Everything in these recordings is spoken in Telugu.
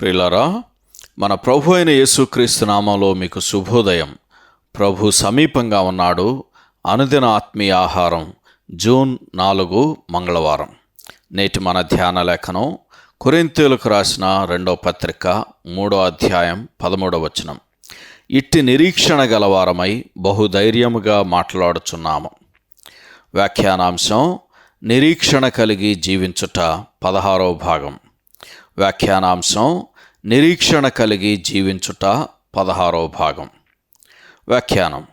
ప్రిలరా మన ప్రభు అయిన యేసుక్రీస్తు నామంలో మీకు శుభోదయం. ప్రభు సమీపంగా ఉన్నాడు. అనుదిన ఆత్మీయ ఆహారం జూన్ నాలుగు మంగళవారం. నేటి మన ధ్యాన లేఖనం కొరింతీయులకు రాసిన రెండో పత్రిక మూడో అధ్యాయం పదమూడవ వచనం. ఇట్టి నిరీక్షణ గలవారమై బహుధైర్యముగా మాట్లాడుచున్నాము. వ్యాఖ్యానాంశం నిరీక్షణ కలిగి జీవించుట పదహారవ భాగం. వ్యాఖ్యానాంశం నిరీక్షణ కలిగి జీవించుట పదహారవ భాగం. వ్యాఖ్యానం.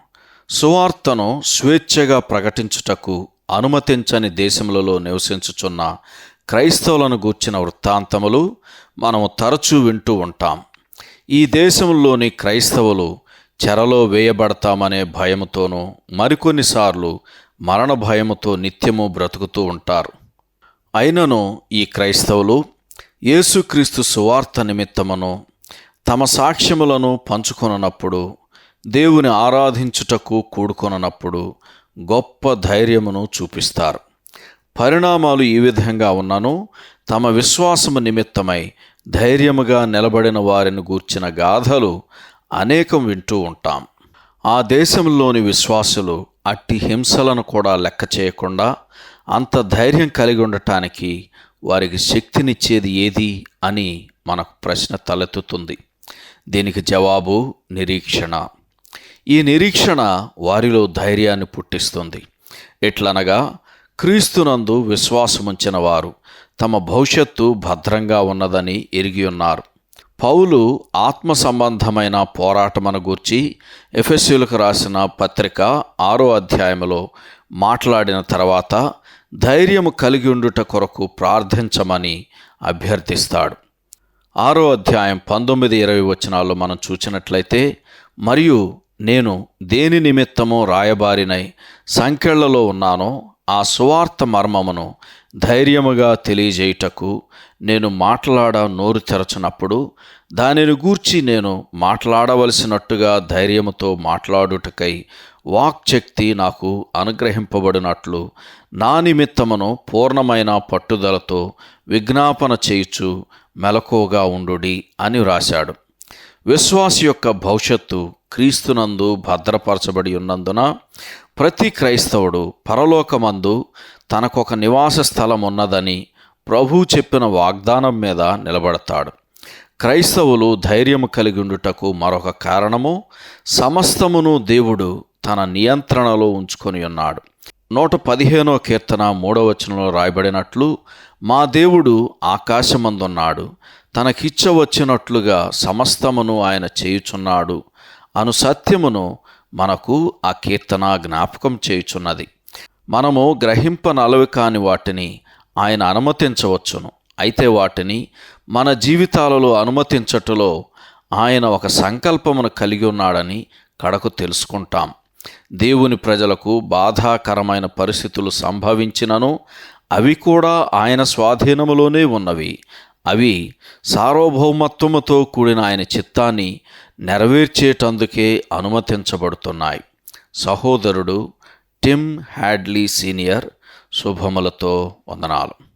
సువార్తను స్వేచ్ఛగా ప్రకటించుటకు అనుమతించని దేశములలో నివసించుచున్న క్రైస్తవులను గూర్చిన వృత్తాంతములు మనము తరచూ వింటూ ఉంటాం. ఈ దేశంలోని క్రైస్తవులు చెరలో వేయబడతామనే భయముతోనూ మరికొన్నిసార్లు మరణ భయముతో నిత్యము బ్రతుకుతూ ఉంటారు. అయినను ఈ క్రైస్తవులు యేసుక్రీస్తు సువార్త నిమిత్తమును తమ సాక్ష్యములను పంచుకొననప్పుడు దేవుని ఆరాధించుటకు కూడుకొననప్పుడు గొప్ప ధైర్యమును చూపిస్తారు. పరిణామాలు ఈ విధంగా ఉన్నను తమ విశ్వాసము నిమిత్తమై ధైర్యముగా నిలబడిన వారిని గూర్చిన గాథలు అనేకం వింటూ ఉంటాం. ఆ దేశంలోని విశ్వాసులు అట్టి హింసలను కూడా లెక్క చేయకుండా అంత ధైర్యం కలిగి ఉండటానికి వారికి శక్తినిచ్చేది ఏది అని మనకు ప్రశ్న తలెత్తుతుంది. దీనికి జవాబు నిరీక్షణ. ఈ నిరీక్షణ వారిలో ధైర్యాన్ని పుట్టిస్తుంది. ఎట్లనగా క్రీస్తునందు విశ్వాసముంచిన వారు తమ భవిష్యత్తు భద్రంగా ఉన్నదని ఎరిగి ఉన్నారు. పౌలు ఆత్మ సంబంధమైన పోరాటమును గూర్చి ఎఫ్ఎస్యులకు రాసిన పత్రిక ఆరో అధ్యాయములో మాట్లాడిన తర్వాత ధైర్యము కలిగి ఉండుట కొరకు ప్రార్థించమని అభ్యర్థిస్తాడు. ఆరో అధ్యాయం పంతొమ్మిది ఇరవై వచనాల్లో మనం చూచినట్లయితే మరియు నేను దేని నిమిత్తమో రాయబారినై సంఖ్యలలో ఉన్నానో ఆ సువార్త మర్మమును ధైర్యముగా తెలియజేయుటకు నేను మాట్లాడ నోరు తెరచినప్పుడు దానిని గూర్చి నేను మాట్లాడవలసినట్టుగా ధైర్యముతో మాట్లాడుటకై వాక్శక్తి నాకు అనుగ్రహింపబడినట్లు నా నిమిత్తమును పూర్ణమైన పట్టుదలతో విజ్ఞాపన చేయుచు మెలకువగా ఉండుడి అని వ్రాశాడు. విశ్వాస యొక్క భవిష్యత్తు క్రీస్తునందు భద్రపరచబడి ఉన్నందున ప్రతి క్రైస్తవుడు పరలోకమందు తనకొక నివాస స్థలం ఉన్నదని ప్రభు చెప్పిన వాగ్దానం మీద నిలబడతాడు. క్రైస్తవులు ధైర్యము కలిగి ఉండుటకు మరొక కారణము సమస్తమును దేవుడు తన నియంత్రణలో ఉంచుకొని ఉన్నాడు. నూట పదిహేనో కీర్తన మూడవ వచనంలో రాయబడినట్లు మా దేవుడు ఆకాశమందున్నాడు తనకిచ్చవచ్చినట్లుగా సమస్తమును ఆయన చేయుచున్నాడు అను సత్యమును మనకు ఆ కీర్తన జ్ఞాపకం చేయుచున్నది. మనము గ్రహింపనలవి కాని వాటిని ఆయన అనుమతించవచ్చును. అయితే వాటిని మన జీవితాలలో అనుమతించటలో ఆయన ఒక సంకల్పమును కలిగి ఉన్నాడని కడకు తెలుసుకుంటాం. దేవుని ప్రజలకు బాధాకరమైన పరిస్థితులు సంభవించినను అవి కూడా ఆయన స్వాధీనములోనే ఉన్నవి. అవి సార్వభౌమత్వముతో కూడిన ఆయన చిత్తాన్ని నెరవేర్చేటందుకే అనుమతించబడుతున్నాయి. సహోదరుడు టిమ్ హ్యాడ్లీ సీనియర్ శుభములతో వందనాలు.